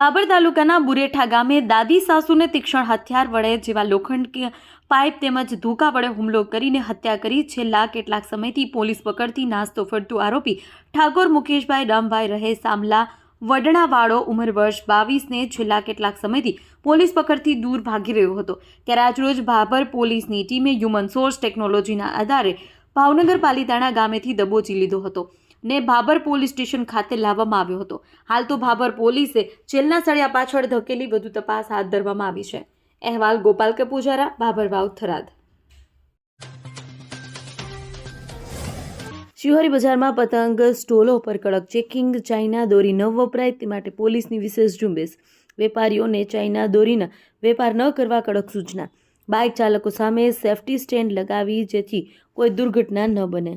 બાબર તાલુકાના બુરેઠા ગામે દાદી સાસુને તીક્ષણ હથિયાર વડે જેવા લોખંડ પાઇપ તેમજ ધોકા વડે હુમલો કરીને હત્યા કરી. છેલ્લા કેટલાક સમયથી પોલીસ પકડતી નાસ્તો ફરતું આરોપી ઠાકોર મુકેશભાઈ રામભાઈ રહે સામલા વડણાવાળો ઉંમર વર્ષ બાવીસને છેલ્લા કેટલાક સમયથી પોલીસ પકડથી દૂર ભાગી રહ્યો હતો. ત્યારે આજરોજ ભાભર પોલીસની ટીમે હ્યુમન સોર્સ ટેકનોલોજીના આધારે ભાવનગર પાલિતાણા ગામેથી દબોચી લીધો હતો. ને ભાભર પોલીસ સ્ટેશન ખાતે લાવવામાં આવ્યો હતો. હાલ તો ભાભર પોલીસે જેલના સળિયા પાછળ ધકેલી વધુ તપાસ હાથ ધરવામાં આવી છે. અહેવાલ ગોપાલ કે પૂજારા, ભાભર વાવ, થરાદ. શિહોરી બજારમાં પતંગ સ્ટોલો પર કડક ચેકિંગ, ચાઇના દોરી ન વપરાય તે માટે પોલીસની વિશેષ ઝુંબેશ. વેપારીઓને ચાઇના દોરીના વેપાર ન કરવા કડક સૂચના. બાઇક ચાલકો સામે સેફટી સ્ટેન્ડ લગાવી જેથી કોઈ દુર્ઘટના ન બને.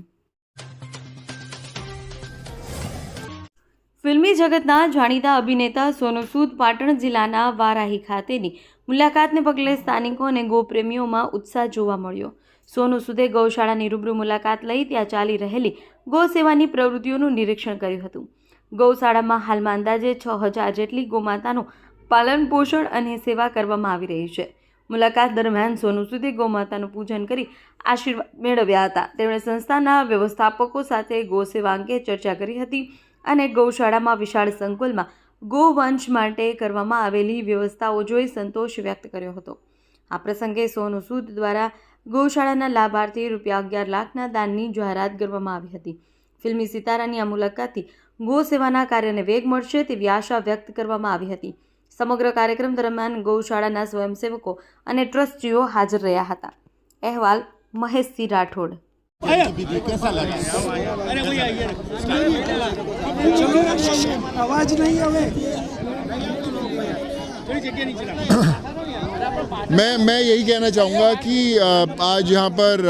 ફિલ્મી જગતના જાણીતા અભિનેતા સોનુ સૂદ પાટણ જિલ્લાના વારાહી ખાતેની મુલાકાતને પગલે સ્થાનિકો અને ગોપ્રેમીઓમાં ઉત્સાહ જોવા મળ્યો. સોનુ સૂદે ગૌશાળાની રૂબરૂ મુલાકાત લઈ ત્યાં ચાલી રહેલી ગૌ સેવાની પ્રવૃત્તિઓનું નિરીક્ષણ કર્યું હતું. ગૌશાળામાં હાલમાં અંદાજે છ હજાર જેટલી ગોમાતાનું પાલન પોષણ અને સેવા કરવામાં આવી રહી છે. મુલાકાત દરમિયાન સોનુ સૂદે ગૌમાતાનું પૂજન કરી આશીર્વાદ મેળવ્યા હતા. તેમણે સંસ્થાના વ્યવસ્થાપકો સાથે ગૌ સેવા અંગે ચર્ચા કરી હતી. અને ગૌશાળામાં વિશાળ સંકુલમાં ગોવંશ માટે કરવામાં આવેલી વ્યવસ્થાઓ જોઈ સંતોષ વ્યક્ત કર્યો હતો. આ પ્રસંગે સોનુ સૂદ દ્વારા ગૌશાળાના લાભાર્થી રૂપિયા અગિયાર લાખના દાનની જાહેરાત કરવામાં આવી હતી. ફિલ્મી સિતારાની આ મુલાકાતથી ગૌ સેવાના કાર્યને વેગ મળશે તેવી આશા વ્યક્ત કરવામાં આવી હતી. સમગ્ર કાર્યક્રમ દરમિયાન ગૌશાળાના સ્વયંસેવકો અને ટ્રસ્ટીઓ હાજર રહ્યા હતા. અહેવાલ મહેશસિંહ રાઠોડ. आवाज़ नहीं मैं मैं यही कहना चाहूँगा कि आज यहाँ पर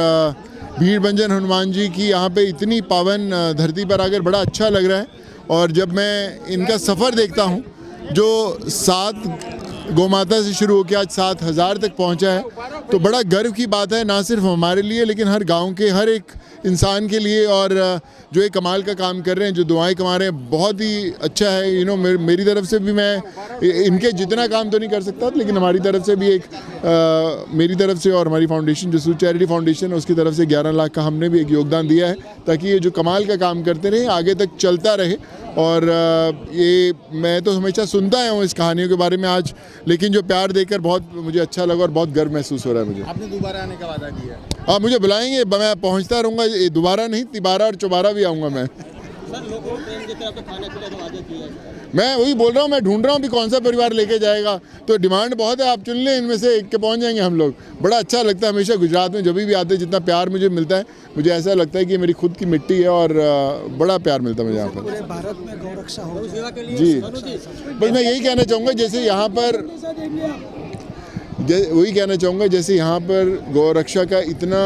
भीड़ भंजन हनुमान जी की यहाँ पे इतनी पावन धरती पर आकर बड़ा अच्छा लग रहा है। और जब मैं इनका सफ़र देखता हूँ जो सात गौमाता से शुरू होकर आज सात हज़ार तक पहुँचा है। तो बड़ा गर्व की बात है ना सिर्फ़ हमारे लिए लेकिन हर गाँव के हर एक इंसान के लिए और जो एक कमाल का काम कर रहे हैं जो दुआएँ कमा रहे हैं बहुत ही अच्छा है। यू नो मेरी तरफ़ से भी मैं इनके जितना काम तो नहीं कर सकता लेकिन हमारी तरफ़ से भी एक अ, मेरी तरफ़ से और हमारी फाउंडेशन जो सूद चैरिटी फाउंडेशन है उसकी तरफ़ से 11 लाख का हमने भी एक योगदान दिया है ताकि ये जो कमाल का काम करते रहे आगे तक चलता रहे। और ये मैं तो हमेशा सुनता आया हूँ इस कहानियों के बारे में आज लेकिन जो प्यार देकर बहुत मुझे अच्छा लगा और बहुत गर्व महसूस हो रहा है मुझे आपने दोबारा आने का वादा किया है आप मुझे बुलाएंगे ब- मैं पहुंचता रहूंगा ये दोबारा नहीं तिबारा और चौबारा भी आऊंगा मैं मैं वही बोल रहा हूँ मैं ढूंढ रहा हूँ अभी कौन सा परिवार लेके जाएगा। तो डिमांड बहुत है आप चुन लें इनमें से एक के पहुँच जाएँगे हम लोग। बड़ा अच्छा लगता है हमेशा गुजरात में जब भी आते हैं जितना प्यार मुझे मिलता है मुझे ऐसा लगता है कि मेरी खुद की मिट्टी है और बड़ा प्यार मिलता है मुझे यहाँ पर। भारत में गौरक्षा हो जी। बस मैं यही कहना चाहूँगा जैसे यहाँ पर वही कहना चाहूँगा जैसे यहाँ पर गौरक्षा का इतना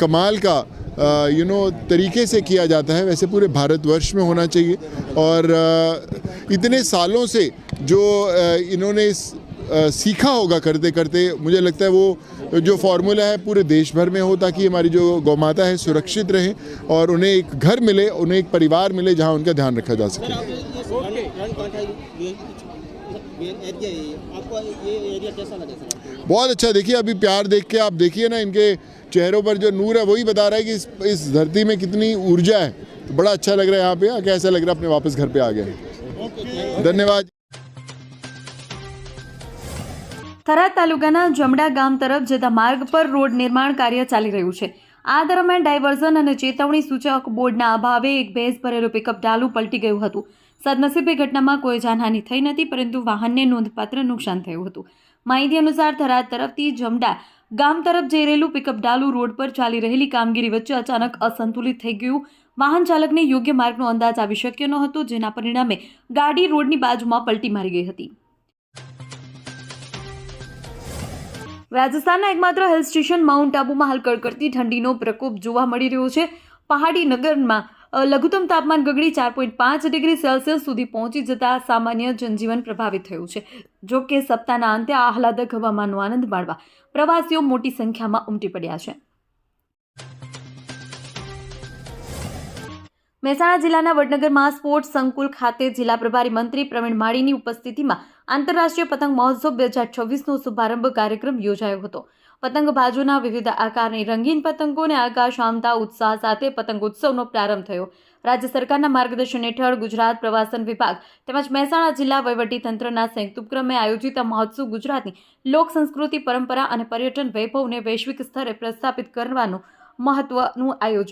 कमाल का यू नो तरीके से किया जाता है वैसे पूरे भारतवर्ष में होना चाहिए। और इतने सालों से जो इन्होंने इस, सीखा होगा करते करते मुझे लगता है वो जो फार्मूला है पूरे देश भर में हो ताकि हमारी जो गौ माता है सुरक्षित रहे और उन्हें एक घर मिले उन्हें एक परिवार मिले जहाँ उनका ध्यान रखा जा सके। बहुत अच्छा देखिए अभी प्यार देख के आप देखिए ना इनके चेहरों पर जो नूर है वही बता रहा है कि इस, इस धरती में कितनी ऊर्जा है तो बड़ा अच्छा लग रहा है यहाँ पे आके ऐसा लग रहा है अपने वापस घर पे आ गए हैं। धन्यवाद થરાદ તાલુકાના જમડા ગામ તરફ જતા માર્ગ પર રોડ નિર્માણ કાર્ય ચાલી રહ્યું છે આ દરમિયાન ડાયવર્ઝન અને ચેતવણી સૂચક બોર્ડના અભાવે એક ભેંસ ભરેલું પિકઅપ ડાલું પલટી ગયું હતું. સદનસીબે ઘટનામાં કોઈ જાનહાની થઈ નથી, પરંતુ વાહનને નોંધપાત્ર નુકસાન થયું હતું. માહિતી અનુસાર થરાદ તરફથી જમડા ગામ તરફ જઈ રહેલું પિકઅપ ડાલુ રોડ પર ચાલી રહેલી કામગીરી વચ્ચે અચાનક અસંતુલિત થઈ ગયું. વાહન ચાલકને યોગ્ય માર્ગનો અંદાજ આવી શક્યો ન હતો, જેના પરિણામે ગાડી રોડની બાજુમાં પલટી મારી ગઈ હતી. રાજસ્થાનના એકમાત્ર હિલ સ્ટેશન માઉન્ટ આબુમાં હાલ કડકડતી ઠંડીનો પ્રકોપ જોવા મળી રહ્યો છે. પહાડી નગરમાં લઘુત્તમ તાપમાન ગગડી ચાર પોઈન્ટ પાંચ ડિગ્રી સેલ્સિયસ સુધી પહોંચી જતા સામાન્ય જનજીવન પ્રભાવિત થયું છે. જો કે સપ્તાહના અંતે આહલાદક હવામાનનો આનંદ માણવા પ્રવાસીઓ મોટી સંખ્યામાં ઉમટી પડ્યા છે. મહેસાણા જિલ્લાના વડનગરમાં સ્પોર્ટ્સ સંકુલ ખાતે જિલ્લા પ્રભારી મંત્રી પ્રવીણ માળીની ઉપસ્થિતિમાં આંતરરાષ્ટ્રીય પતંગ મહોત્સવ બે હજાર છવ્વીસનો શુભારંભ કાર્યક્રમ યોજાયો હતો. પતંગ બાજુના વિવિધ આકારની રંગીન પતંગોને આકાશ આમતા ઉત્સાહ સાથે પતંગ ઉત્સવનો પ્રારંભ થયો. રાજ્ય સરકારના માર્ગદર્શન હેઠળ ગુજરાત પ્રવાસન વિભાગ તેમજ મહેસાણા જિલ્લા વહીવટી તંત્રના સંયુક્ત ઉપક્રમે આયોજિત મહોત્સવ ગુજરાતની લોક સંસ્કૃતિ, પરંપરા અને પર્યટન વૈભવને વૈશ્વિક સ્તરે પ્રસ્થાપિત કરવાનું મહત્વનું આયોજન